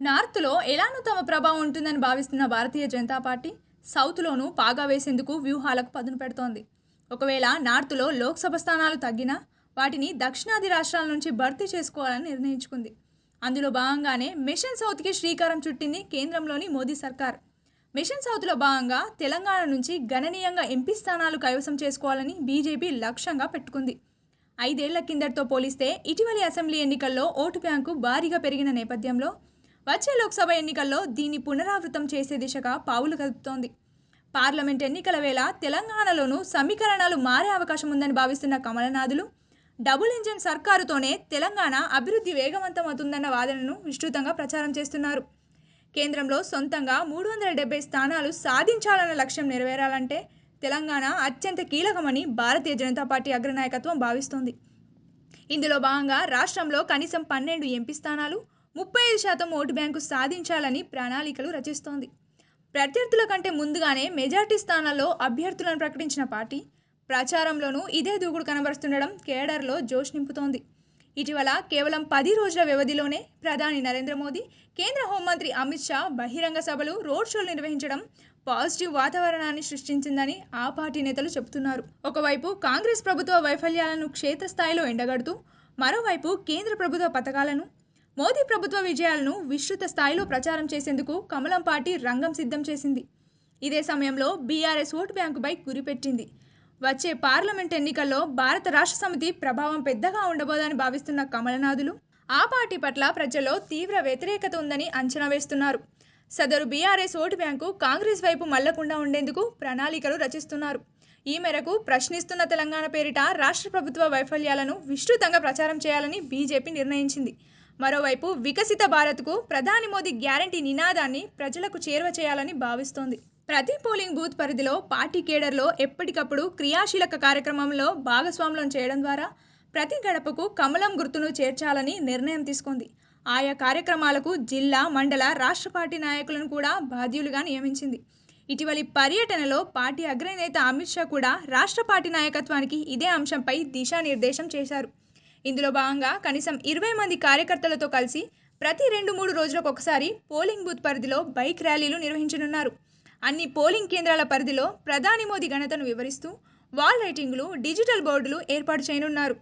నార్త్లో ఎలానూ తమ ప్రభావం ఉంటుందని భావిస్తున్న భారతీయ జనతా పార్టీ సౌత్లోనూ పాగా వేసేందుకు వ్యూహాలకు పదును పెడుతోంది. ఒకవేళ నార్త్లో లోక్సభ స్థానాలు తగ్గినా వాటిని దక్షిణాది రాష్ట్రాల నుంచి భర్తీ చేసుకోవాలని నిర్ణయించుకుంది. అందులో భాగంగానే మిషన్ సౌత్కి శ్రీకారం చుట్టింది కేంద్రంలోని మోదీ సర్కార్. మిషన్ సౌత్లో భాగంగా తెలంగాణ నుంచి గణనీయంగా ఎంపీ స్థానాలు కైవసం చేసుకోవాలని బీజేపీ లక్ష్యంగా పెట్టుకుంది. ఐదేళ్ళ కిందటితో పోలిస్తే ఇటీవలి అసెంబ్లీ ఎన్నికల్లో ఓటు బ్యాంకు భారీగా పెరిగిన నేపథ్యంలో వచ్చే లోక్సభ ఎన్నికల్లో దీన్ని పునరావృతం చేసే దిశగా పావులు కదుపుతోంది. పార్లమెంట్ ఎన్నికల వేళ తెలంగాణలోనూ సమీకరణాలు మారే అవకాశం ఉందని భావిస్తున్న కమలనాథులు డబుల్ ఇంజిన్ సర్కారుతోనే తెలంగాణ అభివృద్ధి వేగవంతమవుతుందన్న వాదనను విస్తృతంగా ప్రచారం చేస్తున్నారు. కేంద్రంలో సొంతంగా మూడు వందల డెబ్బై స్థానాలు సాధించాలన్న లక్ష్యం నెరవేరాలంటే తెలంగాణ అత్యంత కీలకమని భారతీయ జనతా పార్టీ అగ్రనాయకత్వం భావిస్తోంది. ఇందులో భాగంగా రాష్ట్రంలో కనీసం పన్నెండు ఎంపీ స్థానాలు ముప్పై ఐదు శాతం ఓటు బ్యాంకు సాధించాలని ప్రణాళికలు రచిస్తోంది. ప్రత్యర్థుల కంటే ముందుగానే మెజార్టీ స్థానాల్లో అభ్యర్థులను ప్రకటించిన పార్టీ ప్రచారంలోనూ ఇదే దూకుడు కనబరుస్తుండడం కేడర్లో జోష్ నింపుతోంది. ఇటీవల కేవలం పది రోజుల వ్యవధిలోనే ప్రధాని నరేంద్ర మోదీ కేంద్ర హోంమంత్రి అమిత్ షా బహిరంగ సభలు రోడ్ షోలు నిర్వహించడం పాజిటివ్ వాతావరణాన్ని సృష్టించిందని ఆ పార్టీ నేతలు చెబుతున్నారు. ఒకవైపు కాంగ్రెస్ ప్రభుత్వ వైఫల్యాలను క్షేత్రస్థాయిలో ఎండగడుతూ మరోవైపు కేంద్ర ప్రభుత్వ పథకాలను మోదీ ప్రభుత్వ విజయాలను విస్తృత స్థాయిలో ప్రచారం చేసేందుకు కమలం పార్టీ రంగం సిద్ధం చేసింది. ఇదే సమయంలో బీఆర్ఎస్ ఓటు బ్యాంకుపై గురిపెట్టింది వచ్చే పార్లమెంట్ ఎన్నికల్లో భారత రాష్ట్ర సమితి ప్రభావం పెద్దగా ఉండబోదని భావిస్తున్న కమలనాథులు ఆ పార్టీ పట్ల ప్రజల్లో తీవ్ర వ్యతిరేకత ఉందని అంచనా వేస్తున్నారు. సదరు బీఆర్ఎస్ ఓటు బ్యాంకు కాంగ్రెస్ వైపు మళ్ళకుండా ఉండేందుకు ప్రణాళికలు రచిస్తున్నారు. ఈ మేరకు ప్రశ్నిస్తున్న తెలంగాణ పేరిట రాష్ట్ర ప్రభుత్వ వైఫల్యాలను విస్తృతంగా ప్రచారం చేయాలని బీజేపీ నిర్ణయించింది. మరోవైపు వికసిత భారత్కు ప్రధాని మోదీ గ్యారంటీ నినాదాన్ని ప్రజలకు చేరువ చేయాలని భావిస్తోంది. ప్రతి పోలింగ్ బూత్ పరిధిలో పార్టీ కేడర్లో ఎప్పటికప్పుడు క్రియాశీలక కార్యక్రమంలో భాగస్వాములం చేయడం ద్వారా ప్రతి గడపకు కమలం గుర్తును చేర్చాలని నిర్ణయం తీసుకుంది. ఆయా కార్యక్రమాలకు జిల్లా మండల రాష్ట్ర పార్టీ నాయకులను కూడా బాధ్యులుగా నియమించింది. ఇటీవలి పర్యటనలో పార్టీ అగ్రనేత అమిత్ షా కూడా రాష్ట్ర పార్టీ నాయకత్వానికి ఇదే అంశంపై దిశానిర్దేశం చేశారు. ఇందులో భాగంగా కనీసం ఇరవై మంది కార్యకర్తలతో కలిసి ప్రతి రెండు మూడు రోజులకు ఒకసారి పోలింగ్ బూత్ పరిధిలో బైక్ ర్యాలీలు నిర్వహించనున్నారు. అన్ని పోలింగ్ కేంద్రాల పరిధిలో ప్రధాని మోదీ ఘనతను వివరిస్తూ వాల్ రైటింగ్లు డిజిటల్ బోర్డులు ఏర్పాటు చేయనున్నారు.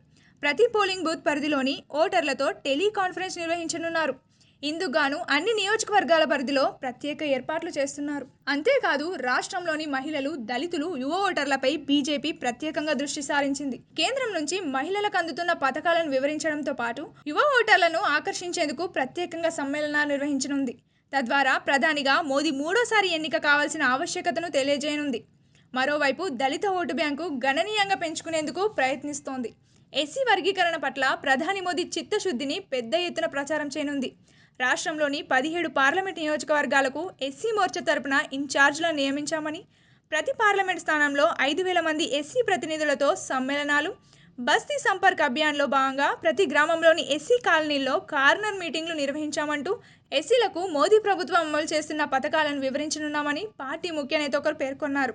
ప్రతి పోలింగ్ బూత్ పరిధిలోని ఓటర్లతో టెలికాన్ఫరెన్స్ నిర్వహించనున్నారు. ఇందుకుగాను అన్ని నియోజకవర్గాల పరిధిలో ప్రత్యేక ఏర్పాట్లు చేస్తున్నారు. అంతేకాదు రాష్ట్రంలోని మహిళలు దళితులు యువ ఓటర్లపై బీజేపీ ప్రత్యేకంగా దృష్టి సారించింది. కేంద్రం నుంచి మహిళలకు అందుతున్న పథకాలను వివరించడంతో పాటు యువ ఓటర్లను ఆకర్షించేందుకు ప్రత్యేకంగా సమ్మేళనాలు నిర్వహించనుంది. తద్వారా ప్రధానిగా మోదీ మూడోసారి ఎన్నిక కావాల్సిన ఆవశ్యకతను తెలియజేయనుంది. మరోవైపు దళిత ఓటు బ్యాంకు గణనీయంగా పెంచుకునేందుకు ప్రయత్నిస్తోంది. ఎస్సీ వర్గీకరణ పట్ల ప్రధాని మోదీ చిత్తశుద్ధిని పెద్ద ఎత్తున ప్రచారం చేయనుంది. రాష్ట్రంలోని పదిహేడు పార్లమెంట్ నియోజకవర్గాలకు ఎస్సీ మోర్చా తరపున ఇన్ఛార్జ్లను నియమించామని ప్రతి పార్లమెంట్ స్థానంలో ఐదు వేల మంది ఎస్సీ ప్రతినిధులతో సమ్మేళనాలు బస్తీ సంపర్క్ అభియాన్లో భాగంగా ప్రతి గ్రామంలోని ఎస్సీ కాలనీల్లో కార్నర్ మీటింగ్లు నిర్వహించామంటూ ఎస్సీలకు మోదీ ప్రభుత్వం అమలు చేస్తున్న పథకాలను వివరించనున్నామని పార్టీ ముఖ్య నేత ఒకరు పేర్కొన్నారు.